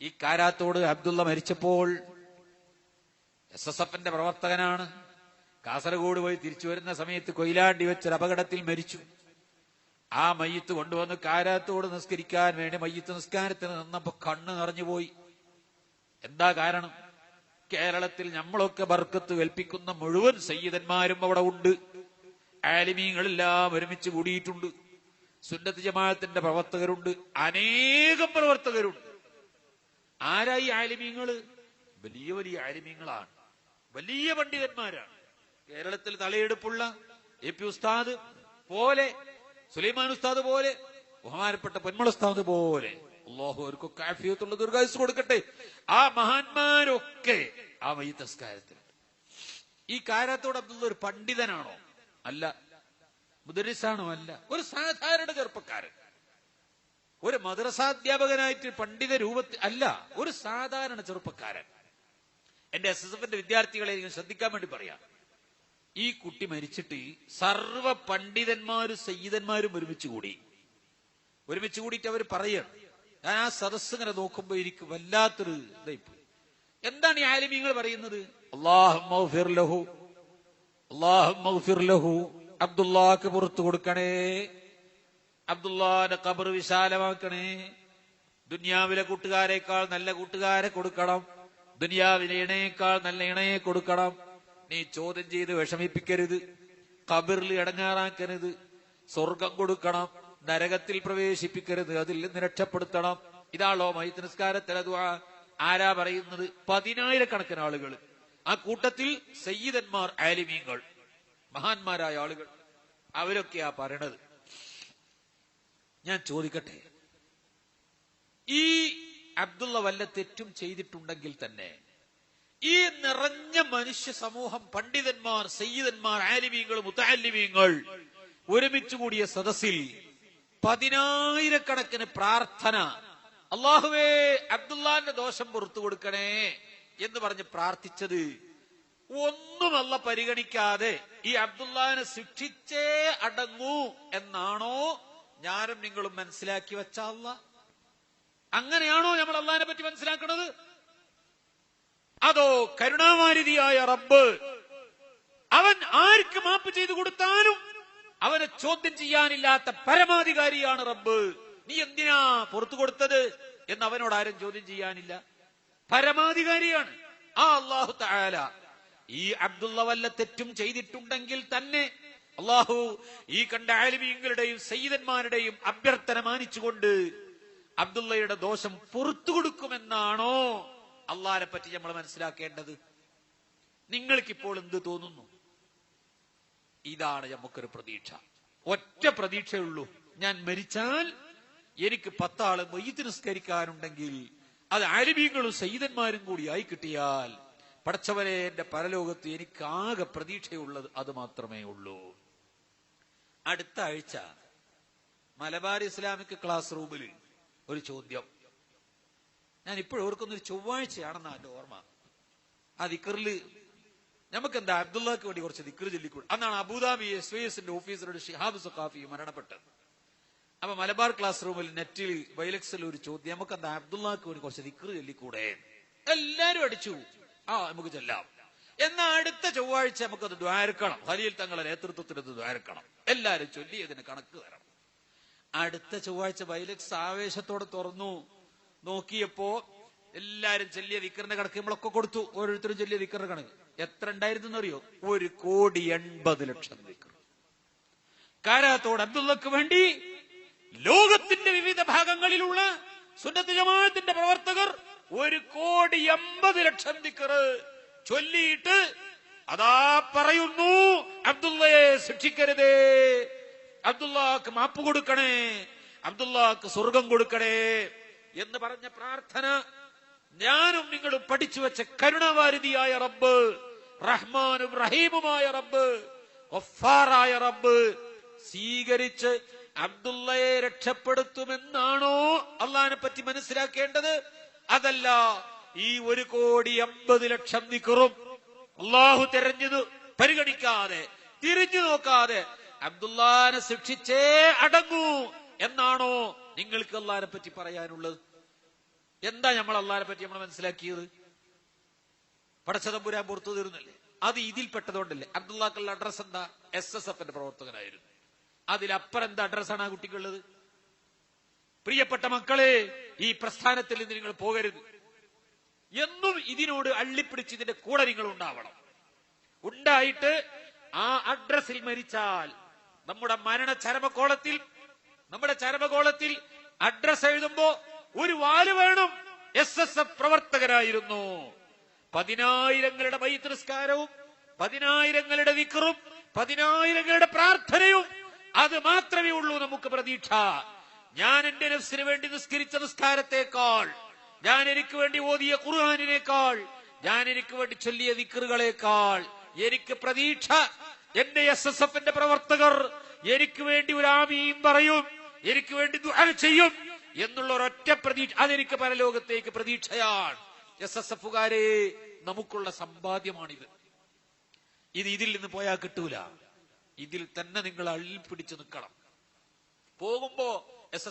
ഈ കാരാത്തോട് അബ്ദുള്ള മരിച്ചപ്പോൾ S S എഫിന്റെ പ്രവർത്തകനാണ്. കാസർഗോഡ് പോയി തിരിച്ചു വരുന്ന സമയത്ത് കൊയിലാണ്ടി വെച്ചൊരു അപകടത്തിൽ മരിച്ചു. ആ മയ്യത്ത് കൊണ്ടുവന്ന് കാരാത്തോട് നിസ്കരിക്കാൻ വേണ്ടി മയ്യത്ത് നിസ്കാരത്തിന് നിന്നപ്പോ കണ്ണ് നിറഞ്ഞുപോയി എന്താ കാരണം? കേരളത്തിൽ നമ്മളൊക്കെ ബർക്കത്ത് കൽപ്പിക്കുന്ന മുഴുവൻ സയ്യിദന്മാരും അവിടെ ഉണ്ട്. ആലിമീങ്ങളെല്ലാം ഒരുമിച്ച് കൂടിയിട്ടുണ്ട്. സുന്നത്ത് ജമാഅത്തിന്റെ പ്രവർത്തകരുണ്ട്. അനേകം പ്രവർത്തകരുണ്ട്. ആരായി ആലിമീങ്ങൾ? വലിയ വലിയ ആലിമീങ്ങളാണ്. വലിയ പണ്ഡിതന്മാരാണ്. കേരളത്തിൽ തലയെടുപ്പുള്ള എ പി ഉസ്താദ് പോലെ സുലൈമാൻ ഉസ്താദ് പോലെ ബഹുമാനപ്പെട്ട പൊന്മള ഉസ്താദ് പോലെ. അള്ളാഹു ദുർഗാസ് കൊടുക്കട്ടെ. ആ മഹാന്മാരൊക്കെ ആ മയ്യത്തസ്കാരത്തിൽ ഈ കാരത്തോട് ഒരു പണ്ഡിതനാണോ? അല്ല. മുദരിസാണോ? അല്ല. ഒരു സാധാരണ ചെറുപ്പക്കാരൻ. ഒരു മദ്രസാധ്യാപകനായിട്ട് പണ്ഡിത രൂപത്തിൽ അല്ല ഒരു സാധാരണ ചെറുപ്പക്കാരൻ. എന്റെ എസ് എസ് എഫിന്റെ വിദ്യാർത്ഥികളെ എനിക്ക് ശ്രദ്ധിക്കാൻ വേണ്ടി പറയാം. ഈ കുട്ടി മരിച്ചിട്ട് സർവ പണ്ഡിതന്മാരും സയ്യിദന്മാരും ഒരുമിച്ച് കൂടി. ഒരുമിച്ച് കൂടിയിട്ട് അവർ പറയണം ഞാൻ ആ സദസ് ഇങ്ങനെ നോക്കുമ്പോ എനിക്ക് വല്ലാത്തൊരു ഇതായിപ്പോ എന്താണ് ഈ ആലിമീങ്ങൾ പറയുന്നത്? അള്ളാഹു അബ്ദുല്ലാക്ക് പുറത്തു കൊടുക്കണേ. അബ്ദുല്ലാന്റെ കബർ വിശാലമാക്കണേ. ദുനിയാവിലെ കൂട്ടുകാരെക്കാൾ നല്ല കൂട്ടുകാരെ കൊടുക്കണം. ദുനിയാവിലെ ഇണയേക്കാൾ നല്ല ഇണയെ കൊടുക്കണം. നീ ചോദ്യം ചെയ്ത് വിഷമിപ്പിക്കരുത്. കബറിൽ ഇടങ്ങാറാക്കരുത്. സ്വർഗം കൊടുക്കണം. നരകത്തിൽ പ്രവേശിപ്പിക്കരുത്. അതിൽ നിന്ന് രക്ഷപ്പെടുത്തണം. ഇതാണോ മൈത്ത് നിസ്കാരത്തിലെ. ആരാ പറയുന്നത്? പതിനായിരക്കണക്കിന് ആളുകൾ. ആ കൂട്ടത്തിൽ സയ്യിദന്മാർ ആലിമീങ്ങൾ മഹാന്മാരായ ആളുകൾ. അവരൊക്കെയാ പറയണത്. ഞാൻ ചോദിക്കട്ടെ? ഈ അബ്ദുള്ള വല്ല തെറ്റും ചെയ്തിട്ടുണ്ടെങ്കിൽ തന്നെ ഈ നിറഞ്ഞ മനുഷ്യ സമൂഹം പണ്ഡിതന്മാർ സയ്യിദന്മാർ ആലിമീങ്ങൾ മുത്താലിമീങ്ങൾ ഒരുമിച്ച് കൂടിയ സദസ്സിൽ പതിനായിരക്കണക്കിന് പ്രാർത്ഥന അള്ളാഹുവേ അബ്ദുല്ലാന്റെ ദോഷം പുറത്തു കൊടുക്കണേ എന്ന് പറഞ്ഞ് പ്രാർത്ഥിച്ചത് ഒന്നുമല്ല പരിഗണിക്കാതെ ഈ അബ്ദുല്ലാനെ ശിക്ഷിച്ചേ അടങ്ങൂ എന്നാണോ ഞാനും നിങ്ങളും മനസ്സിലാക്കി വെച്ച അങ്ങനെയാണോ നമ്മൾ അള്ളാഹിനെ പറ്റി മനസ്സിലാക്കുന്നത് അതോ കരുണാമാരിതിയായ റബ്ബ് അവൻ ആർക്ക് മാപ്പ് ചെയ്തു കൊടുത്താലും അവനെ ചോദ്യം ചെയ്യാനില്ലാത്ത പരമാധികാരിയാണ് റബ്ബ്. നീ എന്തിനാ പുറത്തു കൊടുത്തത് എന്ന് അവനോട് ആരും ചോദ്യം ചെയ്യാനില്ല. പരമാധികാരിയാണ്. ആ അള്ളാഹു ഈ അബ്ദുള്ള വല്ല തെറ്റും ചെയ്തിട്ടുണ്ടെങ്കിൽ തന്നെ അള്ളാഹു ഈ കണ്ട ആലിമീങ്ങളുടെയും സയ്യിദന്മാരുടെയും അഭ്യർത്ഥന മാനിച്ചുകൊണ്ട് അബ്ദുള്ളയുടെ ദോഷം പുറത്തു കൊടുക്കുമെന്നാണോ അള്ളാഹിനെ പറ്റി നമ്മൾ മനസ്സിലാക്കേണ്ടത്? നിങ്ങൾക്കിപ്പോൾ എന്ത് തോന്നുന്നു? ഇതാണ് നമുക്കൊരു പ്രതീക്ഷ. ഒറ്റ പ്രതീക്ഷയുള്ളൂ ഞാൻ മരിച്ചാൽ എനിക്ക് പത്താൾ മയ്യത്ത് നിസ്കരിക്കാനുണ്ടെങ്കിൽ അത് ആലിമീങ്ങളും സയ്യിദന്മാരും കൂടി ആയി കിട്ടിയാൽ പടച്ചവരെ എന്റെ പരലോകത്ത് എനിക്ക് ആകെ പ്രതീക്ഷയുള്ളത് അത് മാത്രമേ ഉള്ളൂ. അടുത്ത ആഴ്ച മലബാർ ഇസ്ലാമിക് ക്ലാസ് റൂമിൽ ഒരു ചോദ്യം. ഞാൻ ഇപ്പോഴും ഓർക്കുന്ന ഒരു ചൊവ്വാഴ്ചയാണെന്നാ എന്റെ ഓർമ്മ. ആ ദിക്കറിൽ നമുക്ക് എന്താ അബ്ദുള്ളക്ക് വേണ്ടി കുറച്ച് ദിക്കർ ചൊല്ലിക്കൂടും അന്നാണ് അബുദാബി എസ്വേസിന്റെ ഓഫീസറുടെ ഷിഹാബ് സുഖാഫി മരണപ്പെട്ടത്. അപ്പൊ മലബാർ ക്ലാസ് റൂമിൽ നെറ്റിൽ വൈലക്സിൽ ഒരു ചോദ്യം നമുക്ക് എന്താ അബ്ദുള്ളക്ക് വേണ്ടി കുറച്ച് ദിക്കർ ചൊല്ലിക്കൂടെ? എല്ലാരും അടിച്ചു. ആ നമുക്ക് ചെല്ലാം. എന്നാ അടുത്ത ചൊവ്വാഴ്ച നമുക്കത് ദ്വാരക്കണം. ഹലിയിൽ തങ്ങളുടെ നേതൃത്വത്തിൽ അത് ദ്വാരക്കണം. എല്ലാരും ചൊല്ലി അതിന് കണക്ക് തരണം. അടുത്ത ചൊവ്വാഴ്ച വൈലക്സ് ആവേശത്തോടെ തുറന്നു. നോക്കിയപ്പോ എല്ലാരും ചൊല്ലിയ വിക്രന്റെ കണക്ക് നമ്മളൊക്കെ കൊടുത്തു. ഓരോരുത്തരും ചൊല്ലിയ വിക്രന്റെ കണക്ക്. എത്ര ഉണ്ടായിരുന്നു അറിയോ ഒരു കോടി എൺപത് ലക്ഷം വിക്രം. കാരാത്തോട് അബ്ദുള്ളക്ക് വേണ്ടി ലോകത്തിന്റെ വിവിധ ഭാഗങ്ങളിലുള്ള സുന്നത്ത് ജമാഅത്തിന്റെ പ്രവർത്തകർ ഒരു കോടി എൺപത് ലക്ഷം ദിക്കറ് ചൊല്ലിയിട്ട് അതാ പറയുന്നു അബ്ദുള്ളയെ ശിക്ഷിക്കരുതേ. അബ്ദുള്ളക്ക് മാപ്പ് കൊടുക്കണേ. അബ്ദുള്ളക്ക് സ്വർഗം കൊടുക്കണേ എന്ന് പറഞ്ഞ പ്രാർത്ഥന ഞാനും നിങ്ങളും പഠിച്ചു വെച്ച കരുണാവാരിതിയായ റബ്ബ് റഹ്മാനും റഹീമുമായ റബ്ബ് ഒഫാറായ റബ്ബ് സ്വീകരിച്ച് അബ്ദുള്ളയെ രക്ഷപ്പെടുത്തുമെന്നാണോ അള്ളഹാനെ പറ്റി മനസ്സിലാക്കേണ്ടത്? അതല്ല ഈ ഒരു കോടി അമ്പത് ലക്ഷം നിക്കറും അള്ളാഹു തെരഞ്ഞത് പരിഗണിക്കാതെ തിരിഞ്ഞു നോക്കാതെ അബ്ദുല്ലാനെ ശിക്ഷിച്ചേ അടങ്ങൂ എന്നാണോ നിങ്ങൾക്ക് അള്ളാഹിനെ പറ്റി പറയാനുള്ളത്? എന്താ നമ്മൾ അള്ളാഹിനെ പറ്റി നമ്മൾ മനസ്സിലാക്കിയത്? പടച്ചതമ്പുരാൻ പുറത്തു തീർന്നില്ലേ അത് ഇതിൽപ്പെട്ടതുകൊണ്ടല്ലേ അബ്ദുല്ലാക്കുള്ള അഡ്രസ് എന്താ? എസ് എസ് എഫിന്റെ പ്രവർത്തകനായിരുന്നു. അതിലപ്പുറം എന്താ അഡ്രസ്സാണ് ആ കുട്ടിക്കുള്ളത്? പ്രിയപ്പെട്ട മക്കളെ ഈ പ്രസ്ഥാനത്തിൽ നിന്ന് നിങ്ങൾ പോകരുത്. എന്നും ഇതിനോട് അള്ളിപ്പിടിച്ച് ഇതിന്റെ കൂടെ നിങ്ങൾ ഉണ്ടാവണം ഉണ്ടായിട്ട് ആ അഡ്രസ്സിൽ മരിച്ചാൽ നമ്മുടെ മരണ ചരമകോളത്തിൽ നമ്മുടെ ചരമകോളത്തിൽ അഡ്രസ് എഴുതുമ്പോ ഒരു വാൽ വേണം. എസ് എസ് എഫ് പ്രവർത്തകരായിരുന്നു പതിനായിരങ്ങളുടെ മൈത്രിസ്കാരവും പതിനായിരങ്ങളുടെ വിക്കറും പതിനായിരങ്ങളുടെ പ്രാർത്ഥനയും അത് മാത്രമേ ഉള്ളൂ നമുക്ക് പ്രതീക്ഷ. ഞാൻ എന്റെ നഫ്സിന് വേണ്ടി നിസ്കരിച്ച നിസ്കാരത്തെക്കാൾ ഞാൻ എനിക്ക് വേണ്ടി ഓതിയ ഖുർആാനിനേക്കാൾ ഞാൻ എനിക്ക് വേണ്ടി ചൊല്ലിയ ദിക്കറുകളേക്കാൾ എനിക്ക് പ്രതീക്ഷ. എന്റെ എസ് എസ് എഫിന്റെ പ്രവർത്തകർ എനിക്ക് വേണ്ടി ഒരു ആമീം പറയും എനിക്ക് വേണ്ടി ചെയ്യും എന്നുള്ള ഒരൊറ്റ പ്രതീക്ഷ അതെനിക്ക് പരലോകത്തേക്ക് പ്രതീക്ഷയാണ്. എസ് എസ് എഫുകാരെ നമുക്കുള്ള സമ്പാദ്യമാണിത്. ഇത് ഇതിൽ നിന്ന് പോയാൽ കിട്ടൂല. ഇതിൽ തന്നെ നിങ്ങൾ അള്ളിപ്പിടിച്ച് നിൽക്കണം. പോകുമ്പോ എസ്